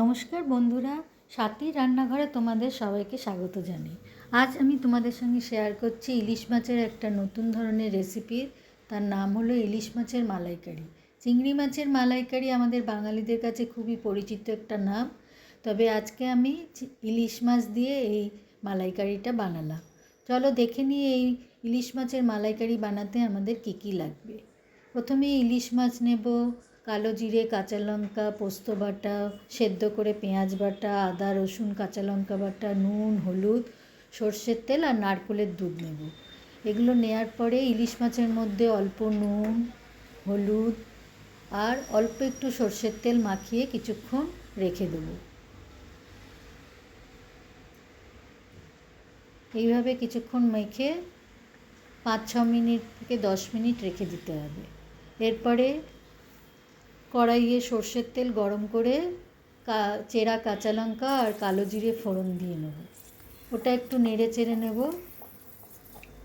নমস্কার বন্ধুরা, সাথী রান্নাঘরে তোমাদের সবাইকে স্বাগত জানাই। আজ আমি তোমাদের সঙ্গে শেয়ার করছি ইলিশ মাছের একটা নতুন ধরনের রেসিপি তার নাম হলো ইলিশ মাছের মালাইকারি। চিংড়ি মাছের মালাইকারি আমাদের বাঙালিদের কাছে খুবই পরিচিত একটা নাম, তবে আজকে আমি ইলিশ মাছ দিয়ে এই মালাইকারিটা বানালাম। চলো দেখে নিই এই ইলিশ মাছের মালাইকারি বানাতে আমাদের কী কী লাগবে। প্রথমে ইলিশ মাছ নেব কালো জিরে, কাঁচা লঙ্কা, পোস্ত বাটা, সেদ্ধ করে পেঁয়াজ বাটা, আদা, রসুন, কাঁচা লঙ্কা বাটা, নুন, হলুদ, সর্ষের তেল আর নারকেলের দুধ নেব। এগুলো নেয়ার পরে ইলিশ মাছের মধ্যে অল্প নুন, হলুদ আর অল্প একটু সর্ষের তেল মাখিয়ে কিছুক্ষণ রেখে দেবো। এইভাবে কিছুক্ষণ মেখে পাঁচ ছ মিনিট থেকে দশ মিনিট রেখে দিতে হবে। এরপরে কড়াইয়ে সর্ষের তেল গরম করে চেরা কাঁচা লঙ্কা আর কালো জিরে ফোড়ন দিয়ে নেব। ওটা একটু নেড়ে চেড়ে নেব।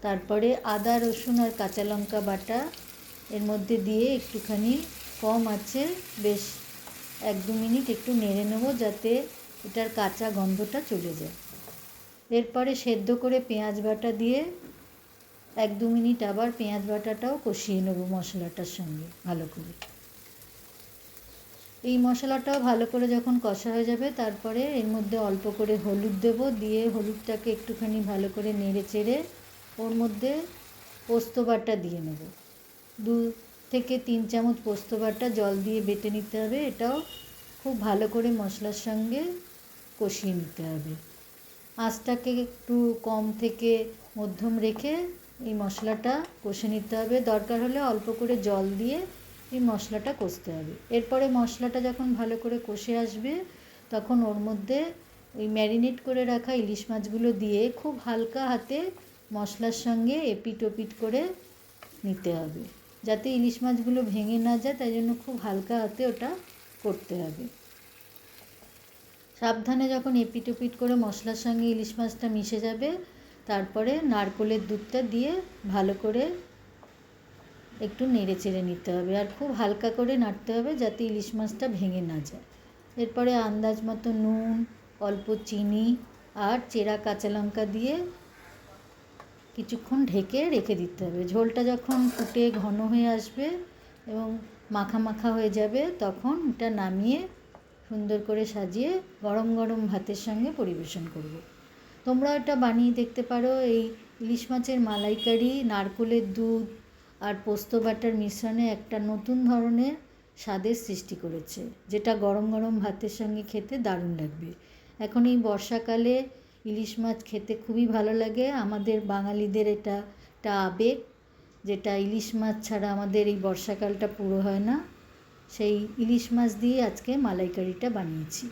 তারপরে আদা, রসুন আর কাঁচা লঙ্কা বাটা এর মধ্যে দিয়ে একটুখানি কম আছে, বেশ এক দু মিনিট একটু নেড়ে নেব যাতে এটার কাঁচা গন্ধটা চলে যায়। এরপরে সেদ্ধ করে পেঁয়াজ বাটা দিয়ে এক দু মিনিট আবার পেঁয়াজ বাটাটাও কষিয়ে নেব মশলাটার সঙ্গে ভালো করে। এই মশলাটাও ভালো করে যখন কষা হয়ে যাবে, তারপরে এর মধ্যে অল্প করে হলুদ দেবো, দিয়ে হলুদটাকে একটুখানি ভালো করে নেড়ে চেড়ে ওর মধ্যে পোস্ত বাটা দিয়ে নেব। দু থেকে তিন চামচ পোস্ত বাটা জল দিয়ে বেটে নিতে হবে, এটাও খুব ভালো করে মশলার সঙ্গে কষিয়ে নিতে হবে। আঁচটাকে একটু কম থেকে মধ্যম রেখে এই মশলাটা কষে নিতে হবে। দরকার হলে অল্প করে জল দিয়ে এই মশলাটা কষতে হবে। এরপরে মশলাটা যখন ভালো করে কষে আসবে, তখন ওর মধ্যে ওই ম্যারিনেট করে রাখা ইলিশ মাছগুলো দিয়ে খুব হালকা হাতে মশলার সঙ্গে এপিট ওপিট করে নিতে হবে। যাতে ইলিশ মাছগুলো ভেঙে না যায়, তাই জন্য খুব হালকা হাতে ওটা করতে হবে। সাবধানে যখন এপিট ওপিট করে মশলার সঙ্গে ইলিশ মাছটা মিশে যাবে, তারপরে নারকোলের দুধটা দিয়ে ভালো করে একটু নেড়ে চেড়ে নিতে হবে আর খুব হালকা করে নাড়তে হবে যাতে ইলিশ মাছটা ভেঙে না যায়। এরপরে আন্দাজ মতো নুন, অল্প চিনি আর চেরা কাঁচা লঙ্কা দিয়ে কিছুক্ষণ ঢেকে রেখে দিতে হবে। ঝোলটা যখন ফুটে ঘন হয়ে আসবে এবং মাখা মাখা হয়ে যাবে, তখন এটা নামিয়ে সুন্দর করে সাজিয়ে গরম গরম ভাতের সঙ্গে পরিবেশন করব। তোমরা এটা বানিয়ে দেখতে পারো, এই ইলিশ মাছের মালাইকারি, নারকোলের দুধ আর পোস্ত বাটার মিশ্রণে একটা নতুন ধরনের স্বাদের সৃষ্টি করেছে, যেটা গরম গরম ভাতের সঙ্গে খেতে দারুণ লাগবে। এখন এই বর্ষাকালে ইলিশ মাছ খেতে খুবই ভালো লাগে। আমাদের বাঙালিদের এটা একটা আবেগ, যেটা ইলিশ মাছ ছাড়া আমাদের এই বর্ষাকালটা পুরো হয় না। সেই ইলিশ মাছ দিয়ে আজকে মালাইকারিটা বানিয়েছি।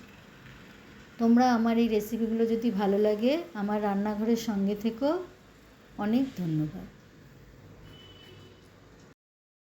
তোমরা আমার এই রেসিপিগুলো যদি ভালো লাগে, আমার রান্নাঘরের সঙ্গে থেকো। অনেক ধন্যবাদ।